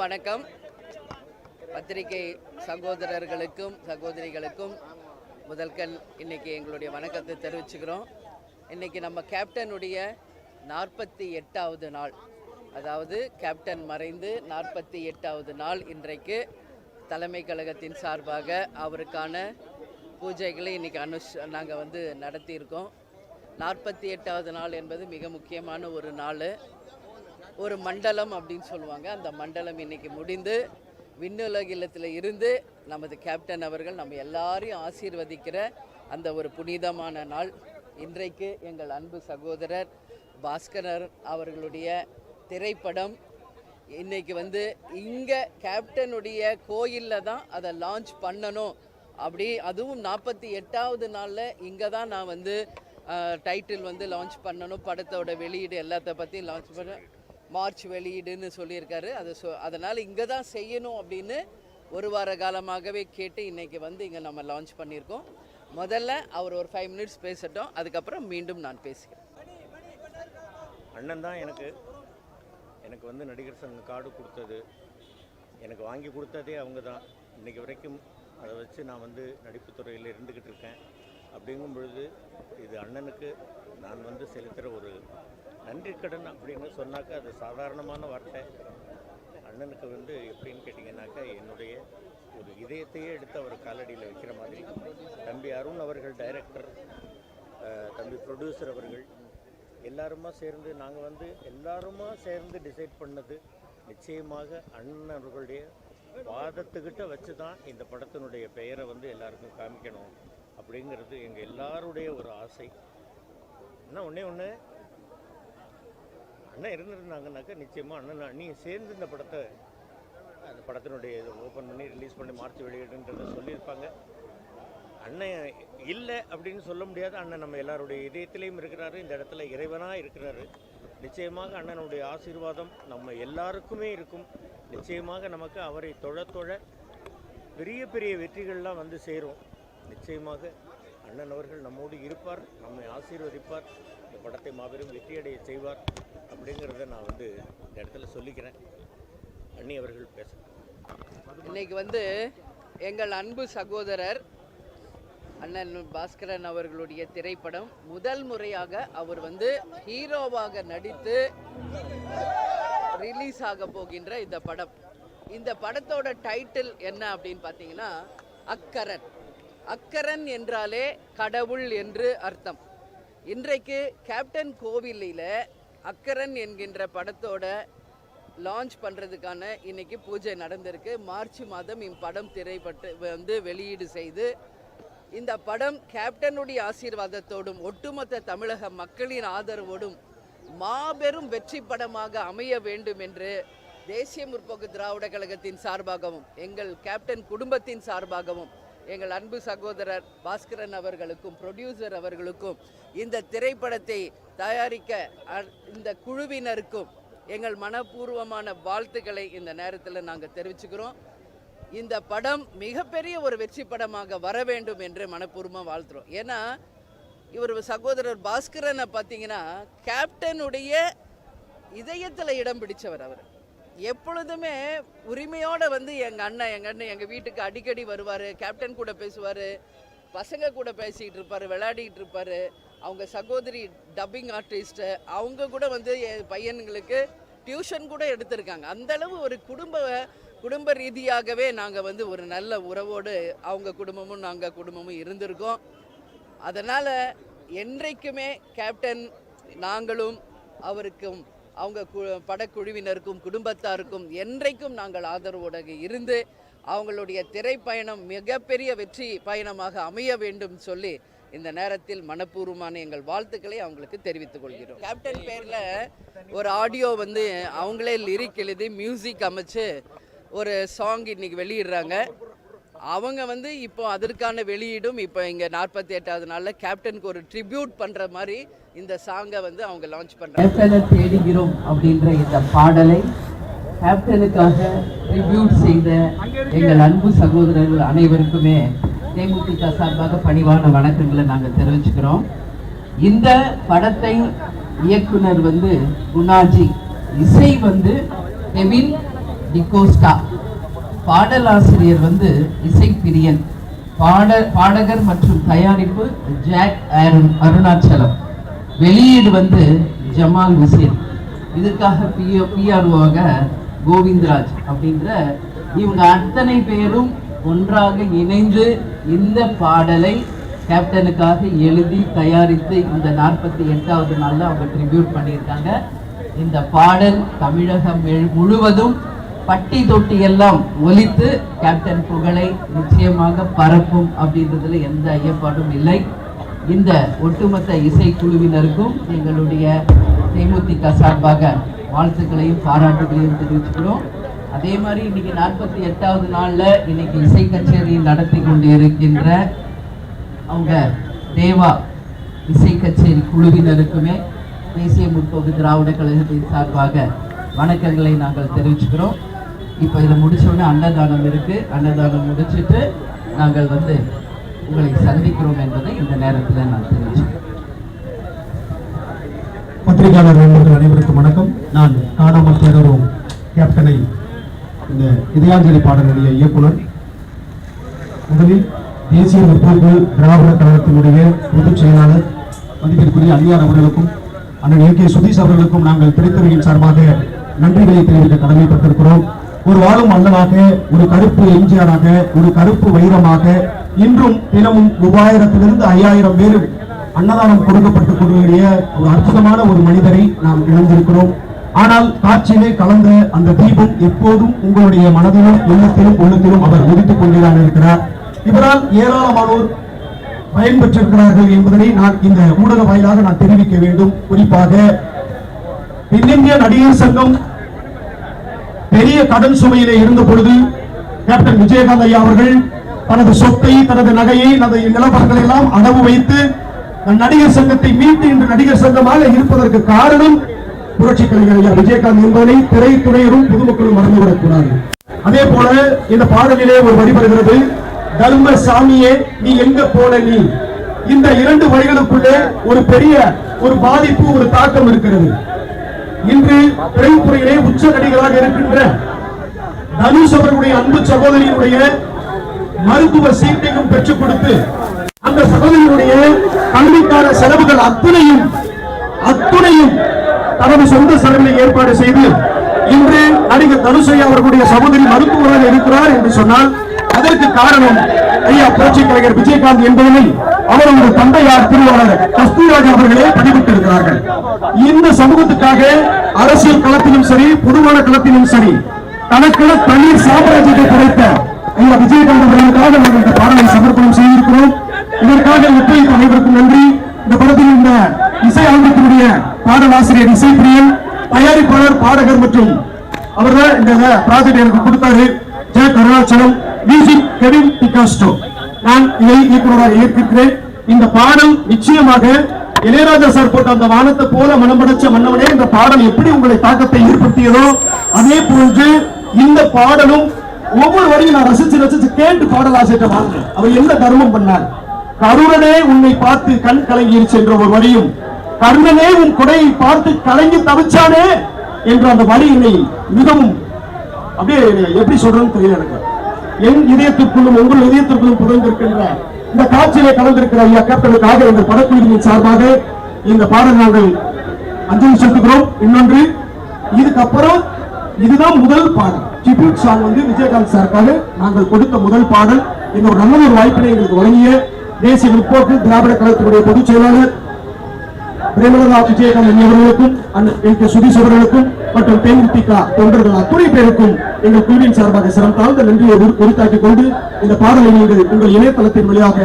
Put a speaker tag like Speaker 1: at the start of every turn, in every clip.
Speaker 1: அனைவருக்கும் வணக்கம். பத்திரிகை சகோதரர்களுக்கும் சகோதரிகளுக்கும் முதல்கண் இன்னைக்கு எங்களுடைய வணக்கத்தை தெரிவிச்சுக்கிறோம். இன்னைக்கு நம்ம கேப்டனுடைய நாற்பத்தி எட்டாவது நாள். அதாவது கேப்டன் மறைந்து நாற்பத்தி எட்டாவது நாள் இன்றைக்கு தலைமை கழகத்தின் சார்பாக அவருக்கான பூஜைகளை இன்றைக்கி அனுஷ் நாங்கள் வந்து நடத்தியிருக்கோம். நாற்பத்தி எட்டாவது நாள் என்பது மிக முக்கியமான ஒரு நாள். ஒரு மண்டலம் அப்படின்னு சொல்லுவாங்க. அந்த மண்டலம் இன்னைக்கு முடிந்து விண்ணுலக இல்லத்தில் இருந்து நமது கேப்டன் அவர்கள் நம்ம எல்லாரையும் ஆசீர்வதிக்கிற அந்த ஒரு புனிதமான நாள். இன்றைக்கு எங்கள் அன்பு சகோதரர் பாஸ்கரர் அவர்களுடைய திரைப்படம் இன்றைக்கி வந்து இங்கே கேப்டனுடைய கோயிலில் தான் அதை லான்ச் பண்ணணும். அப்படி அதுவும் நாற்பத்தி எட்டாவது நாளில் இங்கே தான் நான் வந்து டைட்டில் வந்து லான்ச் பண்ணணும். படத்தோட வெளியீடு எல்லாத்த பற்றியும் லான்ச் பண்ண மார்ச் வெளியீடுன்னு சொல்லியிருக்காரு. அதை சொ அதனால் இங்கே தான் செய்யணும் அப்படின்னு ஒரு வார காலமாகவே கேட்டு இன்னைக்கு வந்து இங்கே நம்ம லான்ச் பண்ணியிருக்கோம். முதல்ல அவர் ஒரு ஃபைவ் மினிட்ஸ் பேசட்டும். அதுக்கப்புறம் மீண்டும் நான் பேசுகிறேன்.
Speaker 2: அண்ணன் தான் எனக்கு எனக்கு வந்து நடிகர் சங்க கார்டு கொடுத்தது. எனக்கு வாங்கி கொடுத்ததே அவங்க தான். இன்றைக்கி வரைக்கும் அதை வச்சு நான் வந்து நடிப்புத்துறையில் இருந்துக்கிட்டு இருக்கேன். அப்படிங்கும் பொழுது இது அண்ணனுக்கு நான் வந்து செலுத்துகிற ஒரு நன்றி கடன் அப்படின்னு சொன்னாக்கா அது சாதாரணமான வார்த்தை. அண்ணனுக்கு வந்து எப்படின்னு கேட்டிங்கனாக்கா என்னுடைய ஒரு இதயத்தையே எடுத்து அவர் காலடியில் வைக்கிற மாதிரி. தம்பி அருண் அவர்கள் டைரக்டர் தம்பி ப்ரொடியூசர் அவர்கள் எல்லாருமா சேர்ந்து நாங்கள் வந்து எல்லாருமா சேர்ந்து டிசைட் பண்ணது நிச்சயமாக அண்ணன் அவர்களுடைய வாதத்துக்கிட்ட வச்சு தான் இந்த படத்தினுடைய பெயரை வந்து எல்லாருக்கும் காமிக்கணும். அப்படிங்கிறது எங்கள் எல்லாருடைய ஒரு ஆசை. என்ன ஒன்றே ஒன்று அண்ணன் இருந்திருந்தாங்கனாக்கா நிச்சயமாக அண்ணன் அண்ணியும் சேர்ந்து இந்த படத்தை அந்த படத்தினுடைய ஓப்பன் பண்ணி ரிலீஸ் பண்ணி மார்ச் வெளியிடுன்றதை சொல்லியிருப்பாங்க. அண்ணன் இல்லை அப்படின்னு சொல்ல முடியாது. அண்ணன் நம்ம எல்லாருடைய இதயத்திலையும் இருக்கிறாரு. இந்த இடத்துல இறைவனாக இருக்கிறாரு. நிச்சயமாக அண்ணனுடைய ஆசீர்வாதம் நம்ம எல்லாருக்குமே இருக்கும். நிச்சயமாக நமக்கு அவரை தொழ தொழ பெரிய பெரிய வெற்றிகள்லாம் வந்து சேரும். நிச்சயமாக அண்ணன் அவர்கள் நம்மோடு இருப்பார் நம்மை ஆசீர்வதிப்பார் இந்த படத்தை மாபெரும் வெற்றியடைய செய்வார் அப்படிங்கிறத நான் வந்து இந்த இடத்துல சொல்லிக்கிறேன். அண்ணி அவர்கள் பேச
Speaker 1: இன்னைக்கு வந்து எங்கள் அன்பு சகோதரர் அண்ணன் பாஸ்கரன் அவர்களுடைய திரைப்படம் முதல் முறையாக அவர் வந்து ஹீரோவாக நடித்து ரிலீஸ் ஆக போகின்ற இந்த படம். இந்த படத்தோட டைட்டில் என்ன அப்படின்னு பார்த்தீங்கன்னா அக்கரன். அக்கரன் என்றாலே கடவுள் என்று அர்த்தம். இன்றைக்கு கேப்டன் கோவிலில் அக்கரன் என்கின்ற படத்தோட லான்ச் பண்ணுறதுக்கான இன்னைக்கு பூஜை நடந்திருக்கு. மார்ச் மாதம் இப்படம் திரைப்பட்டு வந்து வெளியீடு செய்து இந்த படம் கேப்டனுடைய ஆசீர்வாதத்தோடும் ஒட்டுமொத்த தமிழக மக்களின் ஆதரவோடும் மாபெரும் வெற்றி படமாக அமைய வேண்டும் என்று தேசிய முற்போக்கு திராவிட கழகத்தின் சார்பாகவும் எங்கள் கேப்டன் குடும்பத்தின் சார்பாகவும் எங்கள் அன்பு சகோதரர் பாஸ்கரன் அவர்களுக்கும் ப்ரொடியூசர் அவர்களுக்கும் இந்த திரைப்படத்தை தயாரிக்க அ- இந்த குழுவினருக்கும் எங்கள் மனப்பூர்வமான வாழ்த்துக்களை இந்த நேரத்தில் நாங்கள் தெரிவிச்சுக்கிறோம். இந்த படம் மிகப்பெரிய ஒரு வெற்றி படமாக வர வேண்டும் என்று மனப்பூர்வமாக வாழ்த்துறோம். ஏன்னா இவர் சகோதரர் பாஸ்கரனை பார்த்தீங்கன்னா கேப்டனுடைய இதயத்தில் இடம் பிடிச்சவர் அவர். எப்பொழுதுமே உரிமையோடு வந்து எங்கள் அண்ணன் எங்கள் அண்ணன் எங்கள் வீட்டுக்கு அடிக்கடி வருவார். கேப்டன் கூட பேசுவார். பசங்க கூட பேசிக்கிட்டு இருப்பார் விளையாடிக்கிட்டு இருப்பார். அவங்க சகோதரி டப்பிங் ஆர்டிஸ்ட்டு அவங்க கூட வந்து என் பையன்களுக்கு டியூஷன் கூட எடுத்திருக்காங்க. அந்த அளவு ஒரு குடும்ப குடும்ப ரீதியாகவே நாங்கள் வந்து ஒரு நல்ல உறவோடு அவங்க குடும்பமும் நாங்கள் குடும்பமும் இருந்திருக்கோம். அதனால் என்றைக்குமே கேப்டன் நாங்களும் அவருக்கும் அவங்க கு படக்குழுவினருக்கும் குடும்பத்தாருக்கும் என்றைக்கும் நாங்கள் ஆதரவோடு இருந்து அவங்களுடைய திரைப்பயணம் மிகப்பெரிய வெற்றி பயணமாக அமைய வேண்டும் சொல்லி இந்த நேரத்தில் மனப்பூர்வமான எங்கள் வாழ்த்துக்களை அவங்களுக்கு தெரிவித்துக் கொள்கிறோம். கேப்டன் பேரில் ஒரு ஆடியோ வந்து அவங்களே லிரிக் எழுதி மியூசிக் அமைச்சு ஒரு சாங் இன்னைக்கு வெளியிடுறாங்க. அவங்க வந்து இப்போ அதற்கான வெளியீடும் இப்போ இங்கே நாற்பத்தி எட்டாவது நாளில் கேப்டனுக்கு ஒரு ட்ரிபியூட் பண்ணுற மாதிரி இந்த சாங்கை வந்து அவங்க லான்ச் பண்ணுறாங்க
Speaker 3: கேப்டனை தேடுகிறோம் அப்படின்ற இந்த பாடலை கேப்டனுக்காக ட்ரிபியூட் செய்த எங்கள் அன்பு சகோதரர்கள் அனைவருக்குமே தேமுதிக சார்பாக பணிவான வணக்கங்களை நாங்கள் தெரிவிச்சுக்கிறோம். இந்த படத்தை இயக்குனர் வந்து குணாஜி இசை வந்து கெவின்
Speaker 1: டிகோஸ்டா பாடலாசிரியர் வந்து இசை பிரியன். பாட பாடகர் மற்றும் தயாரிப்பு ஜாக் அருண் அருணாச்சலம். வெளியீடு வந்து ஜமால் ஹுசேன். இதற்காக பிஓ பிஆர்ஓவாக கோவிந்தராஜ் அப்படின்ற இவங்க அத்தனை பேரும் ஒன்றாக இணைந்து இந்த பாடலை கேப்டனுக்காக எழுதி தயாரித்து இந்த நாற்பத்தி எட்டாவது நாளில் அவங்க ட்ரிபியூட் பண்ணியிருக்காங்க. இந்த பாடல் தமிழகம் முழுவதும் பட்டி தொட்டி எல்லாம் ஒலித்து கேப்டன் புகழை நிச்சயமாக பரப்பும் அப்படின்றதுல எந்த ஐயப்பாடும் இல்லை. இந்த ஒட்டுமொத்த இசைக்குழுவினருக்கும் எங்களுடைய தேமுதிக சார்பாக வாழ்த்துக்களையும் பாராட்டுகளையும் தெரிவிச்சுக்கிறோம். அதே மாதிரி இன்னைக்கு நாற்பத்தி எட்டாவது நாளில் இன்னைக்கு இசை கச்சேரி நடத்தி கொண்டு இருக்கின்ற அவங்க தேவா இசை கச்சேரி குழுவினருக்குமே தேசிய முற்போக்கு திராவிட கழகத்தின் சார்பாக வணக்கங்களை நாங்கள் தெரிவிச்சுக்கிறோம். இப்போ இதை முடிச்ச உடனே அன்னதானம் இருக்கு. அன்னதானம் முடிச்சிட்டு நாங்கள் வந்து உங்களை சந்திக்கிறோம் என்பதை இந்த நேரத்தில் நான் தெரிவிச்சுக்கிறேன்.
Speaker 4: பத்திரிகையாளர் நண்பர்கள் அனைவருக்கும் வணக்கம். நான் காணாமல் தேரரும் கேப்டனை இந்த இதயாஞ்சலி பாடலுடைய இயக்குனர். முதலில் தேசிய முற்போக்கு திராவிட கழகத்தினுடைய பொதுச் செயலாளர் மதிப்பிற்குரிய அலியார் அவர்களுக்கும் அண்ணன் ஏ கே சுதீஷ் அவர்களுக்கும் நாங்கள் திரைத்துறையின் சார்பாக நன்றிகளை தெரிவிக்க கடமைப்பட்டிருக்கிறோம். ஒரு வாழும் மன்னனாக ஒரு கருப்பு எம்ஜிஆராக ஒரு கருப்பு வைரமாக இன்றும் தினமும் மூவாயிரத்திலிருந்து ஐயாயிரம் பேர் அன்னதானம் கொடுக்கப்பட்டுக் கொண்டிருக்கிற ஒரு அற்புதமான ஒரு மனிதரை நாம் இழந்திருக்கிறோம் ஆனால் காட்சியிலே கலந்த அந்த தீபம் எப்போதும் உங்களுடைய மனதிலும் எண்ணத்திலும் உள்ளத்திலும் அவர் உதித்துக் கொண்டுதான் இருக்கிறார். இவரால் ஏராளமானோர் பயன்பெற்றிருக்கிறார்கள் என்பதனை நான் இந்த ஊடக வாயிலாக நான் தெரிவிக்க வேண்டும். குறிப்பாக தென்னிந்திய நடிகர் சங்கம் பெரிய கடன் சுமையிலே இருந்த பொழுது கேப்டன் விஜயகாந்த் ஐயா அவர்கள் தனது சொத்தை தனது நகையை தனது நிலப்பரங்களை எல்லாம் அடவு வைத்து நடிகர் சங்கத்தை மீட்டு இன்று நடிகர் சங்கமாக இருப்பதற்கு காரணம் புரட்சி கலைஞர் ஐயா விஜயகாந்த் என்பதை திரைத்துறையரும் பொதுமக்களும் மறந்துவிடக்கூடாது அதே போல இந்த பாடலிலே ஒரு வரி வருகிறது. தர்ம சாமியே நீ எங்க போன நீ? இந்த இரண்டு வரிகளுக்குள்ளே ஒரு பெரிய ஒரு பாதிப்பு ஒரு தாக்கம் இருக்கிறது. இன்று திரைத்துறையிலே உச்ச நடிகராக இருக்கின்ற தனுஷ் அவர்களுடைய அன்பு சகோதரியினுடைய மருத்துவ சீட்டையும் பெற்றுக் கொடுத்து அந்த சகோதரியினுடைய கல்விக்கான செலவுகள் அத்தனையும் அத்துணையும் தனது சொந்த செலவில் ஏற்பாடு செய்து இன்று நடிகர் தனுஷை அவர்களுடைய சகோதரி மருத்துவராக இருக்கிறார் என்று சொன்னால் அதற்கு காரணம் ஐயா புரட்சி கலைஞர் விஜயகாந்த் என்பதனை அவரது தந்தையார் திருவாளர் கஸ்தூராஜ் அவர்களே பதிவிட்டிருக்கிறார்கள். இந்த சமூகத்துக்காக அரசியல் களத்திலும் சரி பொதுவான களத்திலும் சரி தனக்கென தனி சாம்ராஜ்யத்தை குறைத்த இந்த விஜயகாந்த் அவர்களுக்காக நாங்கள் இந்த பாடலை சமர்ப்பணம் செய்திருக்கிறோம். இதற்காக ஒத்துழைப்பு அனைவருக்கும் நன்றி. இந்த படத்தில் இந்த இசை ஆல்பத்தினுடைய பாடலாசிரியர் இசைப்பிரியன் தயாரிப்பாளர் பாடகர் மற்றும் அவர்தான் இந்த ப்ராஜெக்ட் எனக்கு கொடுத்தாரு. ஜெய கருணாச்சலம் மியூசிக் கெவின் பிகாஸ்டோ நான் இதை இயக்குநராக ஏற்கிறேன் இந்த பாடல் நிச்சயமாக இளையராஜா சார் போட்ட அந்த வானத்தை போல மனம் படைச்ச மன்னவனே இந்த பாடல் எப்படி உங்களை தாக்கத்தை ஏற்படுத்தியதோ அதே போன்று இந்த பாடலும் ஒவ்வொரு வரையும் நான் ரசிச்சு ரசிச்சு கேட்டு பாடல் ஆசிரியர் வாழ்ந்தேன் அவர் எந்த தர்மம் பண்ணார்? கருணனே உன்னை பார்த்து கண் கலங்கிருச்சு என்ற ஒரு வரியும் கர்ணனே உன் கொடையை பார்த்து கலங்கி தவிச்சானே என்ற அந்த வரி என்னை மிகவும் அப்படியே எப்படி சொல்றதுன்னு தெரியல எனக்கு. என் இதயத்திற்குள்ளும் உங்கள் இதயத்திற்குள்ளும் புதைந்திருக்கின்ற இந்த காட்சியிலே கலந்திருக்கிற ஐயா கேப்டனுக்காக இந்த படக்குழுவின் சார்பாக இந்த பாடல் நாங்கள் அஞ்சலி செலுத்துகிறோம். இன்னொன்று இதுக்கப்புறம் இதுதான் முதல் பாடல். tribute சாங் வந்து விஜயகாந்த் சாருக்காக நாங்கள் கொடுத்த முதல் பாடல். இந்த ஒரு நல்ல ஒரு வாய்ப்பினை எங்களுக்கு வழங்கிய தேசிய முற்போக்கு திராவிட கழகத்தினுடைய பொதுச் செயலாளர் பிரேமலதா விஜயகாந்த் அவர்களுக்கும் என் கே சுதீஷ் அவர்களுக்கும் மற்றும் தேமுதிக தொண்டர்கள் அத்துணை பேருக்கும் எங்கள் குழுவின் சார்பாக சிறம் தாழ்ந்த நன்றியை உரித்தாக்கிக் கொண்டு இந்த பாடலை நீங்கள் உங்கள் இணையதளத்தின் வழியாக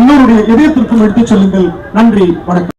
Speaker 4: எல்லோருடைய இதயத்திற்கும் எடுத்துச் செல்லுங்கள். நன்றி வணக்கம்.